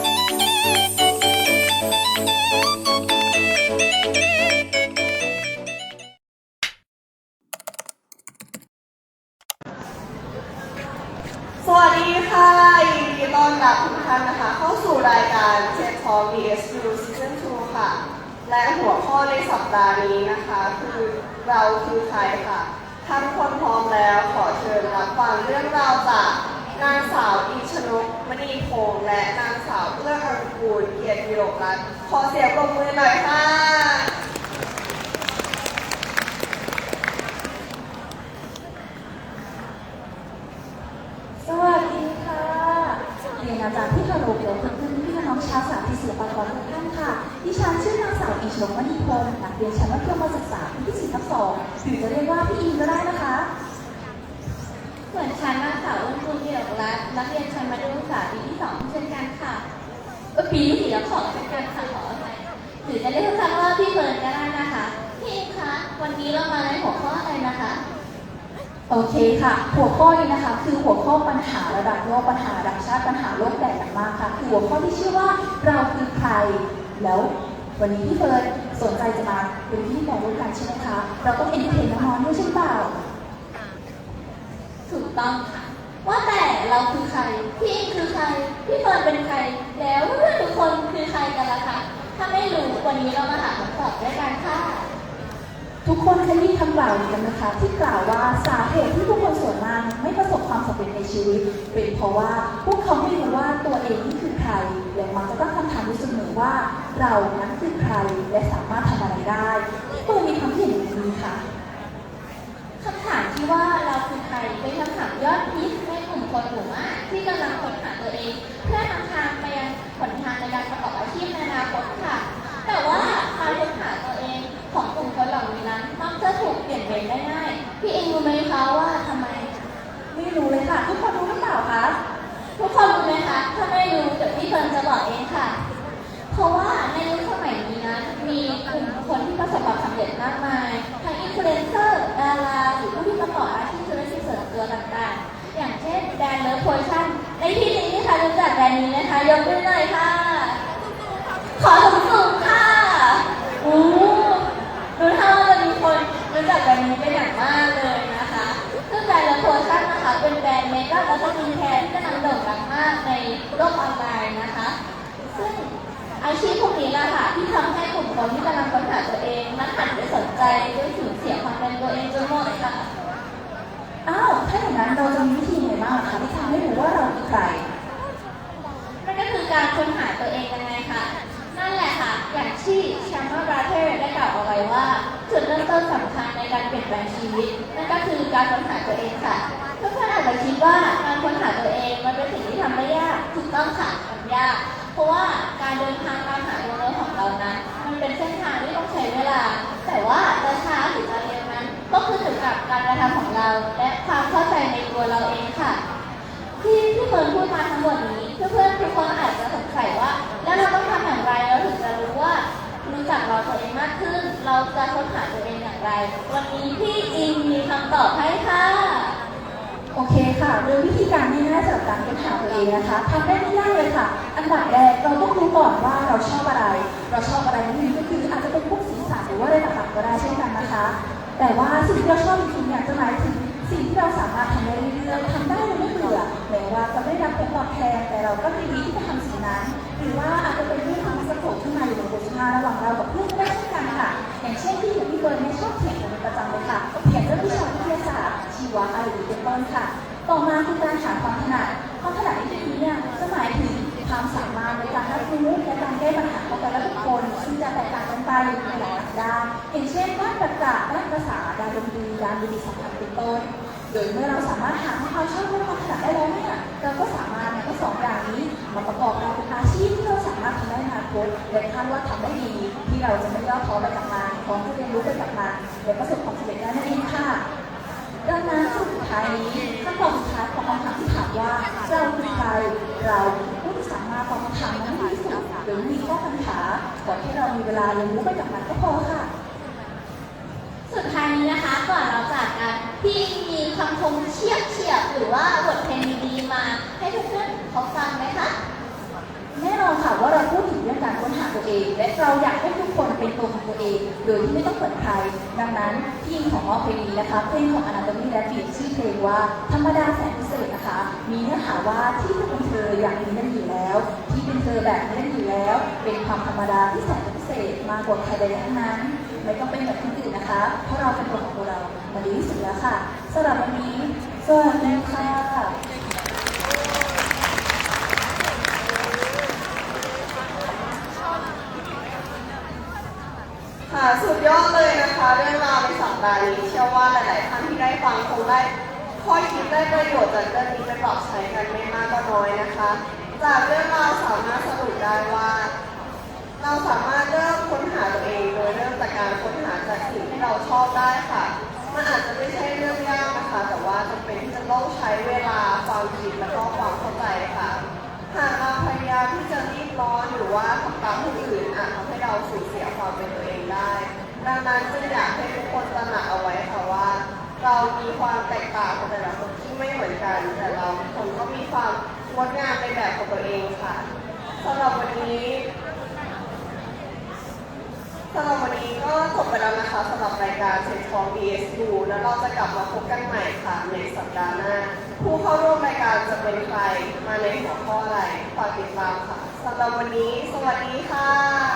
สวัสดีค่ะยินดีต้อนรับทุกท่านนะคะ เข้าสู่รายการเจ็ดทอ VSU Season 2ค่ะ และหัวข้อในสัปดาห์นี้นะคะ คือเราคือใครค่ะถ้าทุกคนพร้อมแล้วขอเชิญรับฟังเรื่องราวจากนางสาวอีชนก ณีพงษ์และนางสาวเอื้ออังกูลเกียรติวิโรจน์รัตน์ขอเสียงปรบมือหน่อยค่ะสวัสดีค่ะเรียนอาจารย์ที่เคารพและเพื่อนๆพี่น้องชาวสาธิตศิลปากรทุกท่านค่ะ ดิฉันชื่อนางสาวอีชนกมณีพงศ์นักเรียนชั้นมัธยมศึกษาปีที่สี่ทับสองหรือจะเรียกว่าพี่อีก็ได้นะคะ ส่วนชั้นนางสาวอุ้มคุณเกียรติรัตน์นักเรียนชั้นมัธยมศึกษาปีที่สองเช่นกันค่ะเอ่อปีที่สี่แล้วขอเช่นกันค่ะขออภัยหรือจะเรียกสั้นๆว่าพี่เฟิร์นก็ได้นะคะ พี่เอ็มคะวันนี้เรามาในหัวข้ออะไรนะคะ โอเคค่ะ หัวข้อนี้นะคะ คือหัวข้อปัญหาระดับโลกปัญหาระดับชาติปัญหาโลกแตกอย่างมากค่ะคือหัวข้อที่ชื่อว่าเราคือใครแล้ว วันนี้พี่เฟิร์นสนใจจะมาเป็นพิธีกรร่วมกันใช่ไหมคะ เราต้องเอนเตอร์เทนน้องๆด้วยใช่เปล่า ถูกต้องค่ะ ว่าแต่เราคือใคร พี่เอ็มคือใคร พี่เฟิร์นเป็นใคร แล้วเพื่อนๆทุกคนคือใครกันล่ะคะถ้าไม่รู้วันนี้เรามาหาคำตอบด้วยกันค่ะ ทุกคนเคยมีคำกล่าวนี้กันนะคะ ที่กล่าวว่าสาเหตุที่ผู้คนส่วนมากไม่ประสบความสำเร็จในชีวิต เป็นเพราะว่าพวกเขาไม่รู้ว่าตัวเองนี่คือใครและมักจะตั้งคำถามอยู่เสมอว่า เรานั้นคือใครและสามารถทำอะไรได้ที่ตัวมีความเห็นอย่างนี้ค่ะคำถามที่ว่าเราคือใครเป็น พี่เองรู้ไหมคะว่าทำไม ไม่รู้เลยค่ะ ทุกคนรู้หรือเปล่าคะ ทุกคนรู้ไหมคะ ถ้าไม่รู้เดี๋ยวพี่เฟิร์นจะบอกเองค่ะ เพราะว่าในยุคสมัยนี้นั้นมีกลุ่มคนที่ประสบความสำเร็จมากมาย ทั้งอินฟลูเอนเซอร์ ดารา หรือผู้ที่ประกอบอาชีพธุรกิจส่วนตัวต่างๆ อย่างเช่นแบรนด์เลิฟโพชั่นในที่นี้นะคะรู้จักแบรนด์นี้นะคะ ยกมือหน่อยค่ะ ขอสูง ชีพพวกนี้แหละค่ะที่ทำให้กลุ่มคนที่กำลังค้นหาตัวเองนั้นหันไปสนใจด้วยสูญเสียความเป็นตัวเองจนหมดค่ะอ้าวถ้าอย่างนั้นเราจะมีวิธีไหนบ้างล่ะคะที่ทำให้รู้ว่าเราคือใครนั่นก็คือการค้นหาตัวเองยังไงคะนั่นแหละค่ะอย่างที่แชมเบอร์บราเธอร์ได้กล่าวเอาไว้ว่าจุดเริ่มต้นสำคัญในการเปลี่ยนแปลงชีวิตนั่นก็คือการค้นหาตัวเองค่ะเพื่อนๆอาจจะคิดว่าการค้นหาตัวเองมันเป็นสิ่งที่ทำได้ยากถูกต้องค่ะมันยาก เพราะว่าการเดินทางตามหาตัวตนของเรานั้น มันเป็นเส้นทางที่ต้องใช้เวลา แต่ว่าจะช้าหรือจะเร็วนั้น ก็ขึ้นอยู่กับการกระทำของเรา และความเข้าใจในตัวเราเองค่ะ ที่ที่เฟิร์นพูดมาทั้งหมดนี้เพื่อนๆทุกคนอาจจะสงสัยว่า แล้วเราต้องทำอย่างไรเราถึงจะรู้ว่ารู้จักเราตัวเองมากขึ้น เราจะค้นหาตัวเองอย่างไร วันนี้พี่อิงมีคำตอบให้ค่ะ โอเคค่ะโดยวิธีการง่ายๆสำหรับการค้ นหาตัวเองนะคะทำได้ไม่ยากเลยค่ะ อันดับแรกเราต้องรู้ก่อนว่าเราชอบอะไร เราชอบอะไรนั่นก็คืออาจจะเป็นพวกสีสันหรือว่าอะไรต่างๆก็ได้เช่นกันนะคะ แต่ว่าสิ่งที่เราชอบจริงๆเนี่ยจะหมายถึงสิ่งที่เราสามารถทำได้เรื่อยๆทำได้โดยไม่เบื่อแม้ว่าจะไม่ได้รับผลตอบแทนแต่เราก็ยินดีที่จะทำสิ่งนั้น หรือว่าอาจจะเป็นเรื่องของสะโพกขึ้นมาอยู่บนบทสนทนาระหว่างเรากับเพื่อนก็ได้เช่นกันค่ะ อย่างเช่นที่อยู่ที่เบิร์นเนี่ยชอบเถียนเป็นประจำเลยค่ะเถียงเรื่องวิชาวิทยาศาสตร์ชีวะอะไรอย่างนี้เป็นต้นค่ะ ต่อมาคือการหาความถนัด ความถนัดที่นี้เนี่ยจะหมายถึงความสามารถในการรับรู้และการแก้ปัญหาของแต่ละบุคคลซึ่งจะแตกต่างกันไปในหลายด้านอย่างเช่นด้านประกษ์ด้านภาษาด้านดนตรีด้านวิทยาศาสตร์เป็นต้น โดยเมื่อเราสามารถหาความชอบและความถนัดได้แล้วเนี่ยเราก็สามารถนำทั้งสองอย่างนี้มาประกอบการเป็นอาชีพที่เราสามารถทำได้ในอนาคตและคาดว่าทำได้ดีที่เราจะไม่ย่อท้อไปกับมันพร้อมที่จะเรียนรู้ไปกับมันและประสบความสำเร็จได้นั่นเองค่ะ ดังนั้นสุดท้ายนี้ขั้นตอนสุดท้ายของคำถามที่ถามว่าเราคือใครเราคือผู้ที่สามารถตอบคำถามนั้นได้ที่สุดหรือมีข้อปัญหาก่อนที่เรามีเวลาเรียนรู้ไปกับมันก็พอค่ะ สุดท้ายนี้นะคะก่อนเราจากกันพี่อิงมีคำคมเฉียบเฉียบๆหรือว่าบทเพลงดีๆมาให้เพื่อนๆเขาฟังไหมคะแน่นนอนค่ะว่าเราพูด ถึงเรื่อการค้นหาตัวเอง และเราอยากให้ทุกคนเป็นตัวของตัวเอง โดยที่ไม่ต้องเหมือนใคร ดังนั้นทีมของมอเพลงนี้นะคะเพลงของ Anatomy และ Beat ชื่อเพลงว่าธรรมดาแสนพิเศษนะคะ มีเนื้อหาว่าที่จะเป็นเธออย่างนี้นั่นอยู่แล้ว ที่เป็นเธอแบบนี้นั่นอยู่แล้ว เป็นความธรรมดาที่แสนพิเศษมากกว่าใครใดทั้งนั้น ไม่ต้องเป็นแบบคนอื่นนะคะ เพราะเราเป็นตัวของตัวเรามันดีที่สุดแล้วค่ะสำหรับวันนี้สวัสดีค่ะสุดยอดเลย นะคะเรื่องราวในสัปดาห์นี้เชื่อว่าหลายๆท่านที่ได้ฟังคงได้ข้อคิดได้ประโยชน์จากเรื่องนี้ไปปรับใช้กันไม่มากก็น้อยนะคะ จากเรื่องราวสามารถสรุปได้ว่า เราสามารถเริ่มค้นหาตัวเอง โดยเริ่มจากการค้นหาจากสิ่งที่เราชอบได้ค่ะ มันอาจจะไม่ใช่เรื่องยากนะคะ แต่ว่าจำเป็นที่จะต้องใช้เวลา ดังนั้นจึงอยากให้ทุกคนตระหนักเอาไว้ค่ะว่า เรามีความแตกต่างของแต่ละคนที่ไม่เหมือนกัน แต่เราทุกคนก็มีความงดงามในแบบของตัวเองค่ะสำหรับวันนี้สำหรับวันนี้ก็จบไปแล้วนะคะสำหรับรายการเซ็นทอง BSU แล้วเราจะกลับมาพบกันใหม่ค่ะในสัปดาห์หน้า ผู้เข้าร่วมรายการจะเป็นใคร มาในหัวข้ออะไรฝากติดตามค่ะสำหรับวันนี้ สวัสดีค่ะ